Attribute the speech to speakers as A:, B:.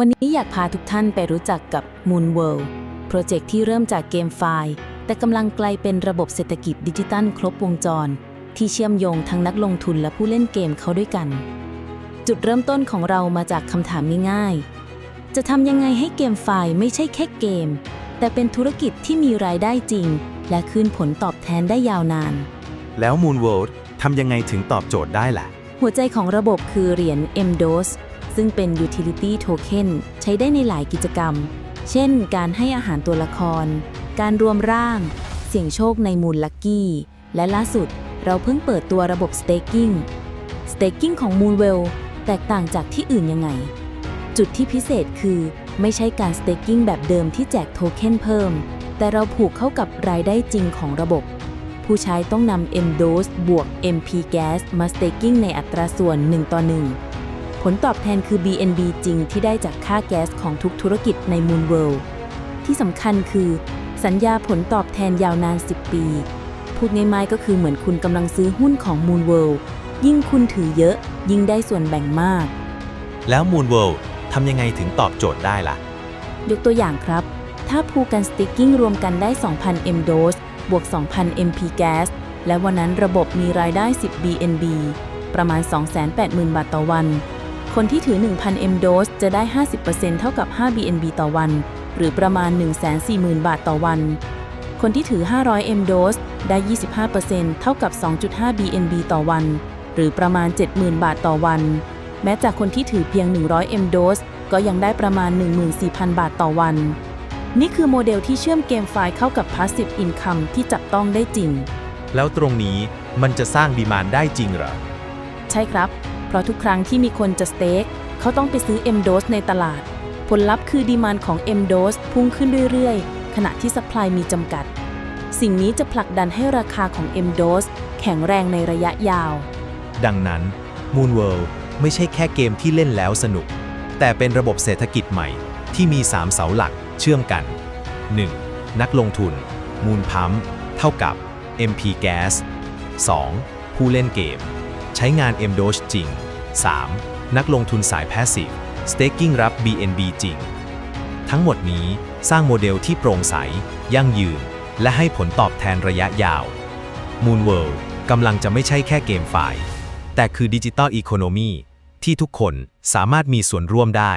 A: วันนี้อยากพาทุกท่านไปรู้จักกับ Moon World โปรเจกต์ที่เริ่มจากเกมไฟล์ แต่กำลังไกลเป็นระบบเศรษฐกิจดิจิตัลครบวงจร ที่เชื่อมโยงทั้งนักลงทุนและผู้เล่นเกมเข้าด้วยกัน จุดเริ่มต้นของเรามาจากคำถามง่ายๆ จะทำยังไงให้เกมไฟล์ไม่ใช่แค่เกม แต่เป็นธุรกิจที่มีรายได้จริง และคืนผลตอบแทนได้ยาวนาน
B: แล้ว Moon World ทำยังไงถึงตอบโจทย์ได้ล่ะ
A: หัวใจของระบบคือเหรียญ MDOS ซึ่งเป็น Utility Token ใช้ได้ในหลายกิจกรรม เช่น การให้อาหารตัวละคร การรวมร่าง เสี่ยงโชคในมูลลักกี้ และล่าสุดเราเพิ่งเปิดตัวระบบ Staking Staking ของ Moonwell แตกต่างจากที่อื่นยังไง จุดที่พิเศษคือไม่ใช่การ Staking แบบเดิมที่แจกโทเค็นเพิ่ม แต่เราผูกเข้ากับรายได้จริงของระบบ ผู้ใช้ต้องนำ MDOS บวก MP Gas มา staking ในอัตราส่วน 1 ต่อ 1 ลตอบแทนคือ BNB จริงที่ได้จากค่าแก๊สของทุกธุรกิจใน Moon World ที่สำคัญคือ สัญญาผลตอบแทนยาวนาน 10 ปี พูดง่ายๆก็คือเหมือนคุณกำลังซื้อหุ้นของ Moon World ยิ่งคุณถือเยอะ ยิ่งได้ส่วนแบ่งมาก
B: แล้ว Moon World ทำยังไงถึงตอบโจทย์ได้ล่ะ
A: ยกตัวอย่างครับ ถ้าพูกัน staking รวมกันได้ 2,000 MDOS บวก 2,000 MP Gas และวันนั้นระบบมีรายได้ 10 BNB ประมาณ 280,000 บาทต่อวัน คนที่ถือ 1,000 MDOS จะได้ 50%เท่ากับ 5 BNB ต่อวัน หรือประมาณ 140,000 บาทต่อวัน คนที่ถือ 500 MDOS ได้ 25%เท่ากับ 2.5 BNB ต่อวัน หรือประมาณ 70,000 บาทต่อวัน แม้จากคนที่ถือเพียง 100 MDOS ก็ยังได้ประมาณ 14,000 บาทต่อวัน นี่คือโมเดลที่เชื่อมเกมไฟล์เข้ากับ Passive Income ที่จับต้องได้จริง
B: แล้วตรงนี้มันจะสร้างดีมานได้จริงเหรอ
A: ใช่ครับ เพราะทุกครั้งที่มีคนจะสเต็กเขาต้องไปซื้อ MDOS ในตลาด ผลลัพธ์คือดีมานของ MDOS พุ่งขึ้นเรื่อยๆ ขณะที่สป라이มีจำกัด สิ่งนี้จะผลักดันให้ราคาของ MDOS แข็งแรงในระยะยาว
B: ดังนั้น Moon World ไม่ใช่แค่เกมที่เล่นแล้วสนุก แต่เป็นระบบเศรษฐกิจใหม่ที่มี 3 เสาหลักเชื่อมกัน 1. นักลงทุน Moon Pump เท่ากับ MP Gas 2. ผู้เล่นเกม ใช้งาน MDOGE จริง 3. นักลงทุนสาย Passive Staking รับ BNB จริง ทั้งหมดนี้สร้างโมเดลที่โปร่งใส ยั่งยืน และให้ผลตอบแทนระยะยาว Moon World กำลังจะไม่ใช่แค่เกมไฟล์แต่คือดิจิตอลอีโคโนมีที่ทุกคนสามารถมีส่วนร่วมได้